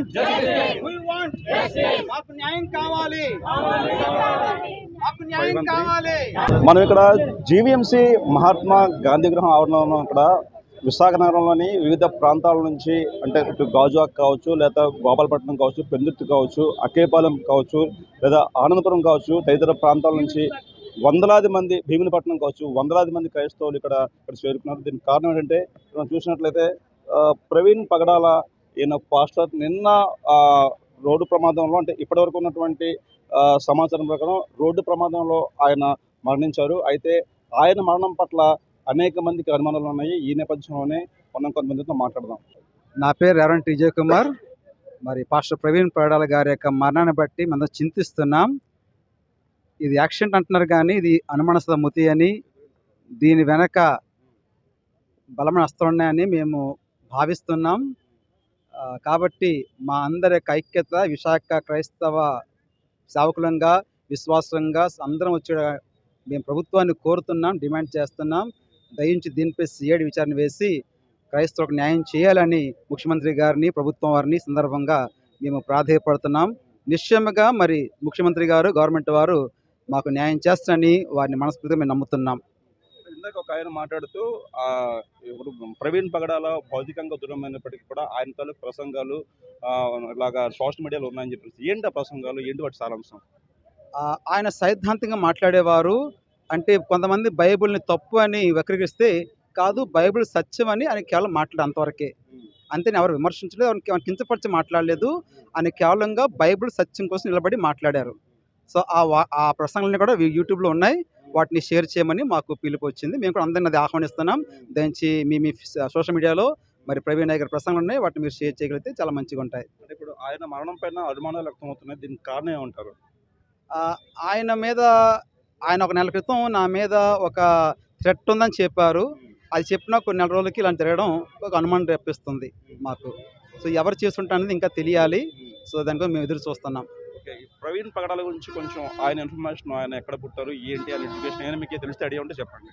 Want we want మాకు న్యాయం కావాలి. మాకు న్యాయం కావాలి. మనం ఇక్కడ జీవీఎంసీ మహాత్మా గాంధీ గృహం ఆవరణలో ఇక్కడ విశాఖ నగరంలోని వివిధ ప్రాంతాల నుంచి అంటే ఇటు గాజువాక్ కావచ్చు లేదా గోపాలపట్నం కావచ్చు పెందుర్తి కావచ్చు అక్కేపాలెం కావచ్చు లేదా ఆనందపురం కావచ్చు తదితర ప్రాంతాల నుంచి వందలాది మంది భీమునిపట్నం కావచ్చు వందలాది మంది క్రైస్తవులు ఇక్కడ ఇక్కడ చేరుకున్నారు. దీనికి కారణం ఏంటంటే మనం చూసినట్లయితే ప్రవీణ్ పగడాల ఈయన పాస్టర్ నిన్న రోడ్డు ప్రమాదంలో అంటే ఇప్పటివరకు ఉన్నటువంటి సమాచారం ప్రకారం రోడ్డు ప్రమాదంలో ఆయన మరణించారు. అయితే ఆయన మరణం పట్ల అనేక మందికి అనుమానాలు ఉన్నాయి. ఈ నేపథ్యంలోనే మనం కొంతమందితో మాట్లాడదాం. నా పేరు రెవరెంట్ విజయ్ కుమార్ మరి పాస్టర్ ప్రవీణ్ పడాల గారి యొక్క మరణాన్ని బట్టి మనం చింతిస్తున్నాం. ఇది యాక్సిడెంట్ అంటున్నారు కానీ ఇది అనుమానస్థ మృతి అని దీని వెనక బలమైన అస్త్రం ఉన్నాయని మేము భావిస్తున్నాం. కాబట్టి మా అందరి యొక్క ఐక్యత విశాఖ క్రైస్తవ సేవకులంగా విశ్వాసంగా అందరం వచ్చే మేము ప్రభుత్వాన్ని కోరుతున్నాం డిమాండ్ చేస్తున్నాం. దయించి దీనిపై సిఐడి విచారణ వేసి క్రైస్తవులకు న్యాయం చేయాలని ముఖ్యమంత్రి గారిని ప్రభుత్వం వారిని సందర్భంగా మేము ప్రాధాయపడుతున్నాం. నిశ్చయముగా మరి ముఖ్యమంత్రి గారు గవర్నమెంట్ వారు మాకు న్యాయం చేస్తారని వారిని మనస్ఫూర్తిగా మేము నమ్ముతున్నాం. ఇందాక ఒక ఆయన మాట్లాడుతూ ఆ, ఇప్పుడు ప్రవీణ్ పగడాల భౌతికంగా దూరమైనప్పటికీ కూడా ఆయన తాలూకు ప్రసంగాలు ఇలాగా సోషల్ మీడియాలో ఉన్నాయని చెప్పేసి ఏంటి ఆ ప్రసంగాలు? ఏంటి వాటి సారాంశం? ఆయన సైద్ధాంతికంగా మాట్లాడేవారు. అంటే కొంతమంది బైబిల్ని తప్పు అని వక్రీకరిస్తే కాదు బైబిల్ సత్యం అని ఆయన కేవలం మాట్లాడే అంతవరకే. అంతేని ఎవరు విమర్శించలేదు ఎవరు కించపరిచి మాట్లాడలేదు. ఆయన కేవలంగా బైబిల్ సత్యం కోసం నిలబడి మాట్లాడారు. సో ఆ ఆ ప్రసంగాలన్నీ కూడా యూట్యూబ్లో ఉన్నాయి. వాటిని షేర్ చేయమని మాకు పిలుపు వచ్చింది మేము కూడా అందరిని అది ఆహ్వానిస్తున్నాం. దయచి మీ మీ సోషల్ మీడియాలో మరి ప్రవీణ్ నాయక్ గారి ప్రసంగాలు ఉన్నాయి. వాటిని మీరు షేర్ చేయగలిగితే చాలా మంచిగా ఉంటాయి. ఇప్పుడు ఆయన మరణం పైన అనుమానాలు వ్యక్తమవుతున్నాయి దీనికి కారణం ఏమంటారు? ఆయన మీద ఆయన ఒక నెల క్రితం నా మీద ఒక థ్రెట్ ఉందని చెప్పారు. అది చెప్పిన కొన్ని నెల రోజులకి ఇలా జరగడం ఒక అనుమానం రేపిస్తుంది మాకు. సో ఎవరు చేస్తుంటా అనేది ఇంకా తెలియాలి. సో దానికోసం మేము ఎదురు చూస్తున్నాం. ఓకే ప్రవీణ్ పగడాల గురించి కొంచెం ఆయన ఇన్ఫర్మేషన్ ఆయన ఎక్కడ పుట్టారు ఏంటి అని ఎడ్యుకేషన్ ఏమైనా మీకు తెలిస్తే ఐడియా ఉంటే చెప్పండి.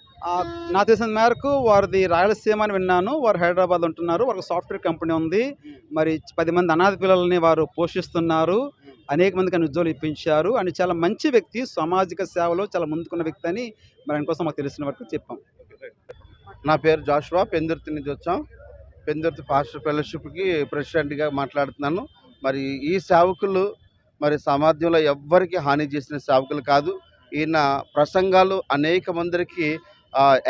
నాకు తెలిసిన మేరకు వారిది రాయలసీమ అని విన్నాను వారు హైదరాబాద్ ఉంటున్నారు వారికి సాఫ్ట్వేర్ కంపెనీ ఉంది మరి పది మంది అనాథ పిల్లల్ని వారు పోషిస్తున్నారు అనేక మందికి ఆయన ఉద్యోగాలు ఇప్పించారు అని చాలా మంచి వ్యక్తి సామాజిక సేవలో చాలా ముందుకున్న వ్యక్తి అని మరి ఆయన కోసం మాకు తెలిసిన వరకు చెప్పాం. నా పేరు జాషువా పెందుర్తి నుంచి వచ్చాం. పెందుర్తి పాస్టర్ ఫెలోషిప్కి ప్రెసిడెంట్గా మాట్లాడుతున్నాను. మరి ఈ సేవకులు మరి సామర్థ్యంలో ఎవ్వరికి హాని చేసిన సేవకులు కాదు. ఈయన ప్రసంగాలు అనేక మందికి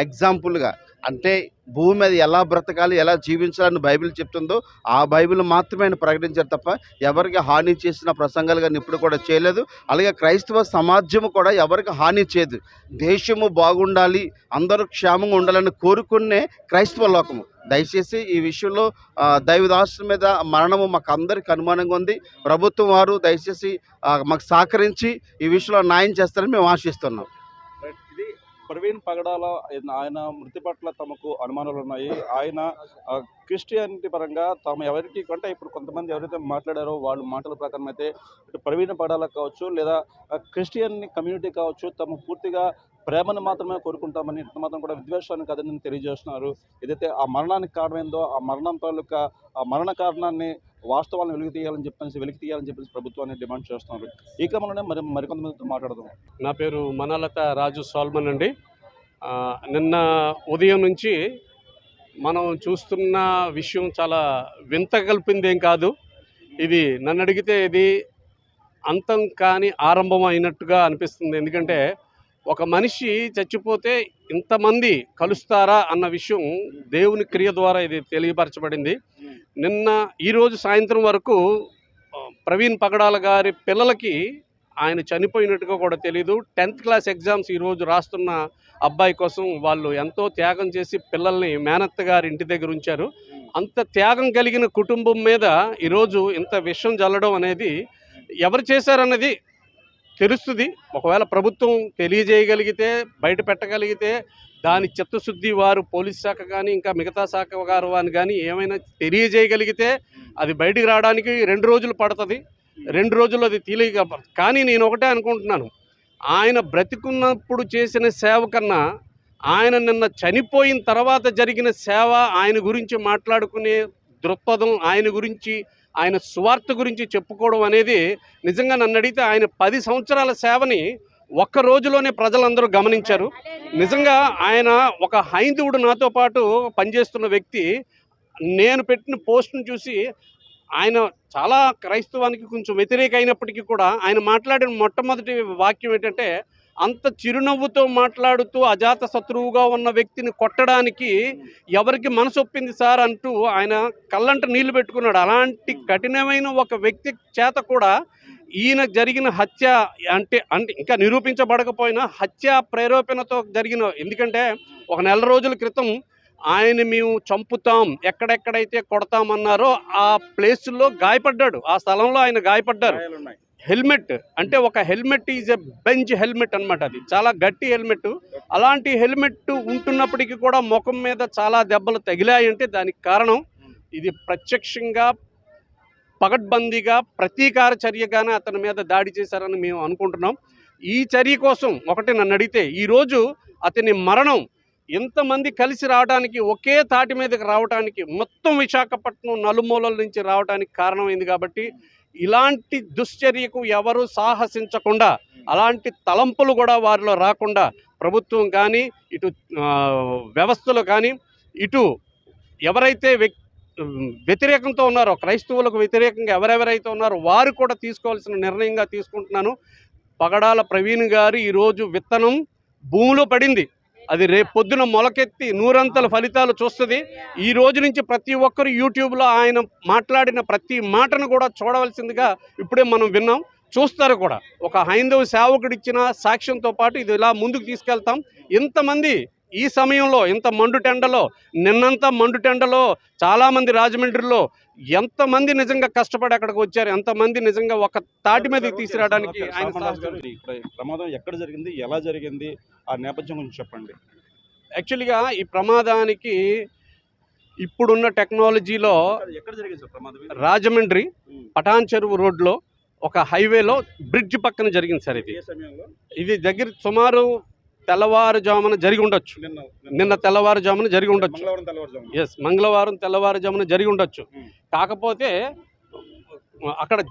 ఎగ్జాంపుల్గా అంటే భూమి మీద ఎలా బ్రతకాలి ఎలా జీవించాలని బైబిల్ చెప్తుందో ఆ బైబిల్ మాత్రమే ఆయన ప్రకటించారు తప్ప ఎవరికి హాని చేసిన ప్రసంగాలు కానీ ఇప్పుడు కూడా చేయలేదు. అలాగే క్రైస్తవ సమాజము కూడా ఎవరికి హాని చేయదు. దేశము బాగుండాలి అందరూ క్షేమంగా ఉండాలని కోరుకునే క్రైస్తవ లోకము. దయచేసి ఈ విషయంలో దైవదాసుల మీద మరణము మాకు అందరికి అనుమానంగా ఉంది. ప్రభుత్వం వారు దయచేసి మాకు సహకరించి ఈ విషయంలో న్యాయం చేస్తారని మేము ఆశిస్తున్నాం. ప్రవీణ్ పగడాల ఆయన- మృతి పట్ల తమకు అనుమానాలు ఉన్నాయి ఆయన క్రిస్టియానిటీ పరంగా తాము ఎవరికి అంటే ఇప్పుడు కొంతమంది ఎవరైతే మాట్లాడారో వాళ్ళు మాటల ప్రకారం అయితే ఇటు ప్రవీణ్ పగడాల కావచ్చు లేదా క్రిస్టియన్ కమ్యూనిటీ కావచ్చు తమ పూర్తిగా ప్రేమను మాత్రమే కోరుకుంటామని ఇంత మాత్రం కూడా విద్వేషాన్ని కదని తెలియజేస్తున్నారు. ఏదైతే ఆ మరణానికి కారణమైందో ఆ మరణం తాలూకా ఆ మరణ కారణాన్ని వాస్తవాలను వెలికి తీయాలని చెప్పేసి వెలికి తీయాలని చెప్పేసి ప్రభుత్వాన్ని డిమాండ్ చేస్తున్నారు. ఈ క్రమంలోనే మరి మరికొంతమందితో మాట్లాడదాం. నా పేరు మనలత రాజు సాల్మన్ అండి. నిన్న ఉదయం నుంచి మనం చూస్తున్న విషయం చాలా వింత కల్పింది ఏం కాదు. ఇది నన్ను అడిగితే ఇది అంతం కాని ఆరంభం అయినట్టుగా అనిపిస్తుంది. ఎందుకంటే ఒక మనిషి చచ్చిపోతే ఇంతమంది కలుస్తారా అన్న విషయం దేవుని క్రియ ద్వారా ఇది తెలియపరచబడింది. నిన్న ఈరోజు సాయంత్రం వరకు ప్రవీణ్ పగడాల గారి పిల్లలకి ఆయన చనిపోయినట్టుగా కూడా తెలియదు టెన్త్ క్లాస్ ఎగ్జామ్స్ ఈరోజు రాస్తున్న అబ్బాయి కోసం వాళ్ళు ఎంతో త్యాగం చేసి పిల్లల్ని మేనత్త గారి ఇంటి దగ్గర ఉంచారు. అంత త్యాగం కలిగిన కుటుంబం మీద ఈరోజు ఇంత విషం జల్లడం అనేది ఎవరు చేశారన్నది తెలుస్తుంది. ఒకవేళ ప్రభుత్వం తెలియజేయగలిగితే బయట పెట్టగలిగితే దాని చిత్తశుద్ధి వారు పోలీస్ శాఖ కానీ ఇంకా మిగతా శాఖ గారు అని కానీ ఏమైనా తెలియజేయగలిగితే అది బయటికి రావడానికి రెండు రోజులు పడుతుంది. రెండు రోజుల్లో అది తెలియక కానీ నేను ఒకటే అనుకుంటున్నాను. ఆయన బ్రతికున్నప్పుడు చేసిన సేవ కన్నా ఆయన నిన్న చనిపోయిన తర్వాత జరిగిన సేవ ఆయన గురించి మాట్లాడుకునే దృక్పథం ఆయన గురించి ఆయన స్వార్థ గురించి చెప్పుకోవడం అనేది నిజంగా నన్ను అడిగితే ఆయన పది సంవత్సరాల సేవని ఒక్క రోజులోనే ప్రజలందరూ గమనించారు. నిజంగా ఆయన ఒక హైందవుడు నాతో పాటు పనిచేస్తున్న వ్యక్తి. నేను పెట్టిన పోస్ట్ను చూసి ఆయన చాలా క్రైస్తవానికి కొంచెం వ్యతిరేక అయినప్పటికీ కూడా ఆయన మాట్లాడిన మొట్టమొదటి వాక్యం ఏంటంటే అంత చిరునవ్వుతో మాట్లాడుతూ అజాత శత్రువుగా ఉన్న వ్యక్తిని కొట్టడానికి ఎవరికి మనసు ఒప్పింది సార్ అంటూ ఆయన కళ్ళంట నీళ్ళు పెట్టుకున్నాడు. అలాంటి కఠినమైన ఒక వ్యక్తి చేత కూడా ఈయన జరిగిన హత్య అంటే అంటే ఇంకా నిరూపించబడకపోయినా హత్య ప్రేరేపణతో జరిగిన ఎందుకంటే ఒక నెల రోజుల క్రితం ఆయన మేము చంపుతాం ఎక్కడెక్కడైతే కొడతామన్నారో ఆ ప్లేసుల్లో గాయపడ్డాడు. ఆ స్థలంలో ఆయన గాయపడ్డారు. హెల్మెట్ అంటే ఒక helmet is a bench helmet అన్నమాట అది. చాలా గట్టి హెల్మెట్. అలాంటి హెల్మెట్ ఉంటున్నప్పటికీ కూడా ముఖం మీద చాలా దెబ్బలు తగిలాయంటే దానికి కారణం ఇది ప్రత్యక్షంగా పగడ్బందీగా ప్రతీకార చర్యగానే అతని మీద దాడి చేశారని మేము అనుకుంటున్నాం. ఈ చర్య కోసం ఒకటి నన్ను అడిగితే ఈరోజు అతని మరణం ఎంతమంది కలిసి రావడానికి ఒకే తాటి మీదకి రావడానికి మొత్తం విశాఖపట్నం నలుమూలల నుంచి రావడానికి కారణమైంది కాబట్టి ఇలాంటి దుశ్చర్యకు ఎవరు సాహసించకుండా అలాంటి తలంపులు కూడా వారిలో రాకుండా ప్రభుత్వం కానీ ఇటు వ్యవస్థలు కానీ ఇటు ఎవరైతే వ్యక్ వ్యతిరేకంతో ఉన్నారో క్రైస్తవులకు వ్యతిరేకంగా ఎవరెవరైతే ఉన్నారో వారు కూడా తీసుకోవాల్సిన నిర్ణయంగా తీసుకుంటున్నాను. పగడాల ప్రవీణ్ గారు ఈరోజు విత్తనం భూమిలో పడింది. అది రేపు పొద్దున మొలకెత్తి నూరంతల ఫలితాలు చూస్తుంది. ఈ రోజు నుంచి ప్రతి ఒక్కరు యూట్యూబ్లో ఆయన మాట్లాడిన ప్రతి మాటను కూడా చూడవలసిందిగా ఇప్పుడే మనం విన్నాం. చూస్తారు కూడా. ఒక హైందవ సేవకుడిచ్చిన సాక్ష్యంతో పాటు ఇది ఇలా ముందుకు తీసుకెళ్తాం. ఇంతమంది ఈ సమయంలో ఇంత మండుటెండలో నిన్నంతా మండుటెండలో చాలామంది రాజమండ్రిలో ఎంతమంది నిజంగా కష్టపడి అక్కడికి వచ్చారు ఎంతమంది నిజంగా ఒక తాటి మీదకి తీసుకురావడానికి ప్రమాదం ఎక్కడ జరిగింది ఎలా జరిగింది ఆ నేపథ్యం గురించి చెప్పండి యాక్చువల్గా ఈ ప్రమాదానికి ఇప్పుడున్న టెక్నాలజీలో ఎక్కడ జరిగింది సార్ ప్రమాదం ఇది? రాజమండ్రి. పటాన్ చెరువు రోడ్లో ఒక హైవేలో బ్రిడ్జ్ పక్కన జరిగింది సార్ ఇది ఇది దగ్గర సుమారు తెల్లవారుజామున జరిగి ఉండొచ్చు. నిన్న తెల్లవారుజామున జరిగి ఉండొచ్చు. ఎస్ మంగళవారం తెల్లవారుజామున జరిగి ఉండొచ్చు. ఉమ్. కాకపోతే అక్కడ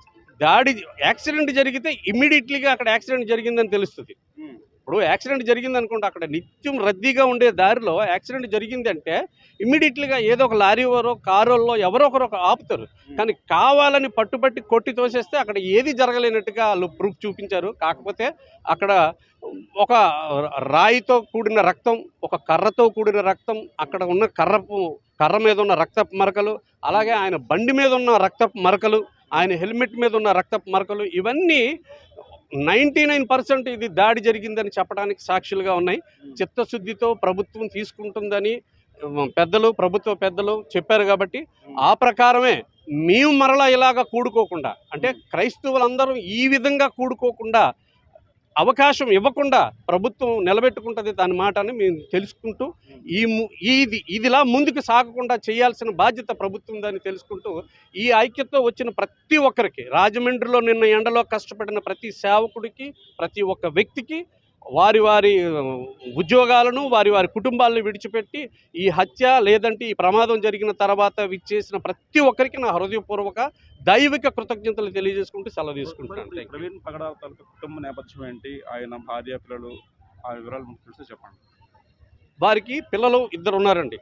దాడి యాక్సిడెంట్ జరిగితే ఇమ్మీడియట్లీగా అక్కడ యాక్సిడెంట్ జరిగిందని తెలుస్తుంది. ఉమ్. ఇప్పుడు యాక్సిడెంట్ జరిగింది అనుకోండి అక్కడ. నిత్యం రద్దీగా ఉండే దారిలో యాక్సిడెంట్ జరిగిందంటే ఇమ్మీడియట్లీగా ఏదో ఒక లారీ వారో కారుల్లో ఎవరో ఒకరు ఒక ఆపుతారు. కానీ కావాలని పట్టుబట్టి కొట్టి తోసేస్తే అక్కడ ఏది జరగలేనట్టుగా వాళ్ళు ప్రూఫ్ చూపించారు. కాకపోతే అక్కడ ఒక రాయితో కూడిన రక్తం ఒక కర్రతో కూడిన రక్తం అక్కడ ఉన్న కర్రపు కర్ర మీద ఉన్న రక్తపు మరకలు అలాగే ఆయన బండి మీద ఉన్న రక్తపు మరకలు ఆయన హెల్మెట్ మీద ఉన్న రక్తపు మరకలు ఇవన్నీ నైంటీ నైన్ పర్సెంట్ ఇది దాడి జరిగిందని చెప్పడానికి సాక్షులుగా ఉన్నాయి. చిత్తశుద్ధితో ప్రభుత్వం తీసుకుంటుందని పెద్దలు ప్రభుత్వ పెద్దలు చెప్పారు కాబట్టి ఆ ప్రకారమే మేము మరలా ఇలాగ కూడుకోకుండా అంటే క్రైస్తవులందరూ ఈ విధంగా కూడుకోకుండా అవకాశం ఇవ్వకుండా ప్రభుత్వం నిలబెట్టుకుంటుంది దాని మాట అని మేము తెలుసుకుంటూ ఈ ము- ఇది ఇదిలా ముందుకు సాగకుండా చేయాల్సిన బాధ్యత ప్రభుత్వం దాన్ని తెలుసుకుంటూ ఈ ఐక్యతతో వచ్చిన ప్రతి ఒక్కరికి రాజమండ్రిలో నిన్న ఎండలో కష్టపడిన ప్రతి సేవకుడికి ప్రతి ఒక్క వ్యక్తికి వారి వారి ఉద్యోగాలను వారి వారి కుటుంబాలను విడిచిపెట్టి ఈ హత్య లేదంటే ఈ ప్రమాదం జరిగిన తర్వాత విచ్చేసిన ప్రతి ఒక్కరికి నా హృదయపూర్వక దైవిక కృతజ్ఞతలు తెలియజేసుకుంటూ సెలవు తీసుకుంటున్నాను. ప్రవీణ్ పగడాల తాలూకా కుటుంబ నేపథ్యం ఏంటి ఆయన భార్య పిల్లలు ఆ వివరాలు తెలిస్తే చెప్పండి వారికి పిల్లలు ఇద్దరు ఉన్నారండి.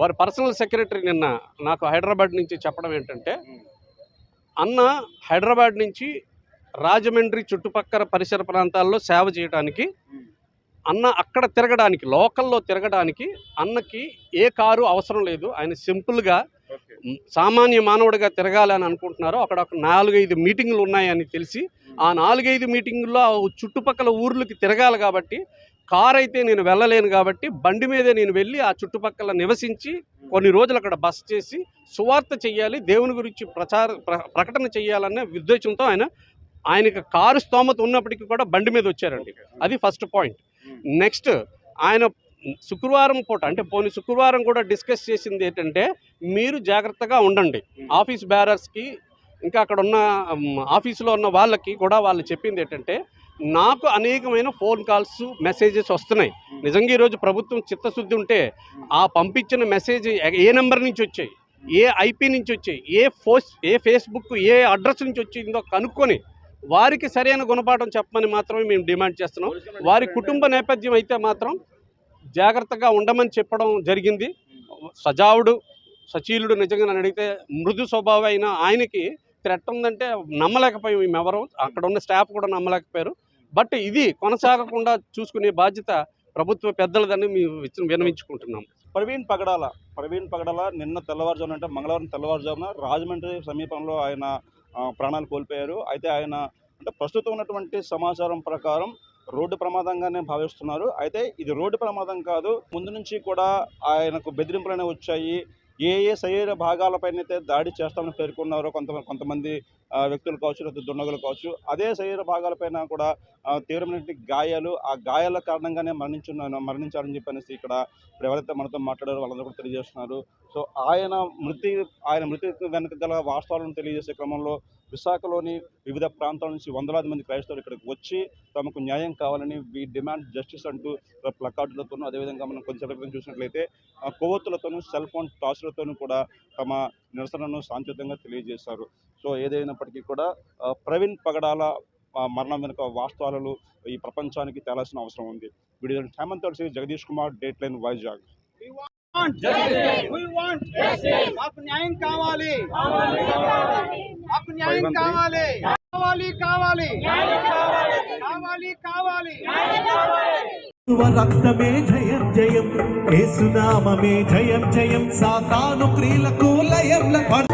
వారి పర్సనల్ సెక్రటరీ నిన్న నాకు హైదరాబాద్ నుంచి చెప్పడం ఏంటంటే. అన్న హైదరాబాద్ నుంచి రాజమండ్రి చుట్టుపక్కల పరిసర ప్రాంతాల్లో సేవ చేయడానికి. అన్న అక్కడ తిరగడానికి లోకల్లో తిరగడానికి అన్నకి ఏ కారు అవసరం లేదు ఆయన సింపుల్గా సామాన్య మానవుడిగా తిరగాలని అనుకుంటున్నారు అక్కడ ఒక నాలుగైదు మీటింగులు ఉన్నాయని తెలిసి ఆ నాలుగైదు మీటింగుల్లో ఆ చుట్టుపక్కల ఊర్లకి తిరగాలి కాబట్టి కార్ అయితే నేను వెళ్ళలేను కాబట్టి బండి మీదే నేను వెళ్ళి ఆ చుట్టుపక్కల నివసించి కొన్ని రోజులు అక్కడ బస చేసి సువార్త చెయ్యాలి దేవుని గురించి ప్రచార ప్ర- ప్రకటన చేయాలనే ఉద్దేశంతో ఆయన ఆయనకి కారు స్తోమత ఉన్నప్పటికీ కూడా బండి మీద వచ్చారండి. అది ఫస్ట్ పాయింట్. నెక్స్ట్ ఆయన శుక్రవారం పూట అంటే పోనీ శుక్రవారం కూడా డిస్కస్ చేసింది ఏంటంటే మీరు జాగ్రత్తగా ఉండండి. ఆఫీస్ బ్యారర్స్కి ఇంకా అక్కడ ఉన్న ఆఫీసులో ఉన్న వాళ్ళకి కూడా వాళ్ళు చెప్పింది ఏంటంటే నాకు అనేకమైన ఫోన్ కాల్స్ మెసేజెస్ వస్తున్నాయి. నిజంగా ఈరోజు ప్రభుత్వం చిత్తశుద్ధి ఉంటే ఆ పంపించిన మెసేజ్ ఏ నెంబర్ నుంచి వచ్చాయి? ఏ ఐపీ నుంచి వచ్చాయి? ఏ ఫోస్ ఏ ఫేస్బుక్ ఏ అడ్రస్ నుంచి వచ్చిందో కనుక్కొని వారికి సరైన గుణపాఠం చెప్పమని మాత్రమే మేము డిమాండ్ చేస్తున్నాం. వారి కుటుంబ నేపథ్యం అయితే మాత్రం జాగ్రత్తగా ఉండమని చెప్పడం జరిగింది. సజావుడు సచీలుడు నిజంగా నన్ను అడిగితే మృదు స్వభావం అయిన ఆయనకి థ్రెట్ ఉందంటే నమ్మలేకపోయాం మేము ఎవరు అక్కడ ఉన్న స్టాఫ్ కూడా నమ్మలేకపోయారు. బట్ ఇది కొనసాగకుండా చూసుకునే బాధ్యత ప్రభుత్వ పెద్దలదని మేము విన్నవించుకుంటున్నాం. ప్రవీణ్ పగడాల ప్రవీణ్ పగడాల నిన్న తెల్లవారుజామున అంటే మంగళవారం తెల్లవారుజామున రాజమండ్రి సమీపంలో ఆయన ప్రాణాలు కోల్పోయారు. అయితే ఆయన అంటే ప్రస్తుతం ఉన్నటువంటి సమాచారం ప్రకారం రోడ్డు ప్రమాదంగానే భావిస్తున్నారు. అయితే ఇది రోడ్డు ప్రమాదం కాదు. ముందు నుంచి కూడా ఆయనకు బెదిరింపులనే వచ్చాయి. ఏ ఏ శరీర భాగాలపైనైతే అయితే దాడి చేస్తామని పేర్కొన్నారో కొంత కొంతమంది వ్యక్తులు కావచ్చు లేదా దుండగులు కావచ్చు అదే శరీర భాగాలపైన కూడా తీవ్రమైన తీవ్రమైనటువంటి గాయాలు ఆ గాయాల కారణంగానే మరణించున్నాను మరణించారని చెప్పనేసి ఇక్కడ ఇప్పుడు ఎవరైతే మనతో మాట్లాడారో వాళ్ళందరూ కూడా తెలియజేస్తున్నారు. సో ఆయన మృతి ఆయన మృతి వెనక గల వాస్తవాలను తెలియజేసే క్రమంలో విశాఖలోని వివిధ ప్రాంతాల నుంచి వందలాది మంది క్రైస్తవులు ఇక్కడికి వచ్చి తమకు న్యాయం కావాలని వీ డిమాండ్ జస్టిస్ అంటూ ప్లకార్డులతోనూ అదేవిధంగా మనం కొంచెం క్రితం చూసినట్లయితే కొవ్వొత్తులతోనూ సెల్ ఫోన్ టార్చ్లతోనూ కూడా తమ నిరసనను శాంతియుతంగా తెలియజేశారు. సో ఏదైనప్పటికీ కూడా ప్రవీణ్ పగడాల మరణం వెనుక వాస్తవాలు ఈ ప్రపంచానికి తేలాల్సిన అవసరం ఉంది. Video Hemanth Tulasi Jagadish Kumar date line Vizag మాకు న్యాయం కావాలి. మాకు న్యాయం కావాలి. కావాలి కావాలి. కావాలి. కావాలి రక్తమే జయం జయం. ఏసునామమే జయం జయం. సాతాను క్రియలకు లయం లయం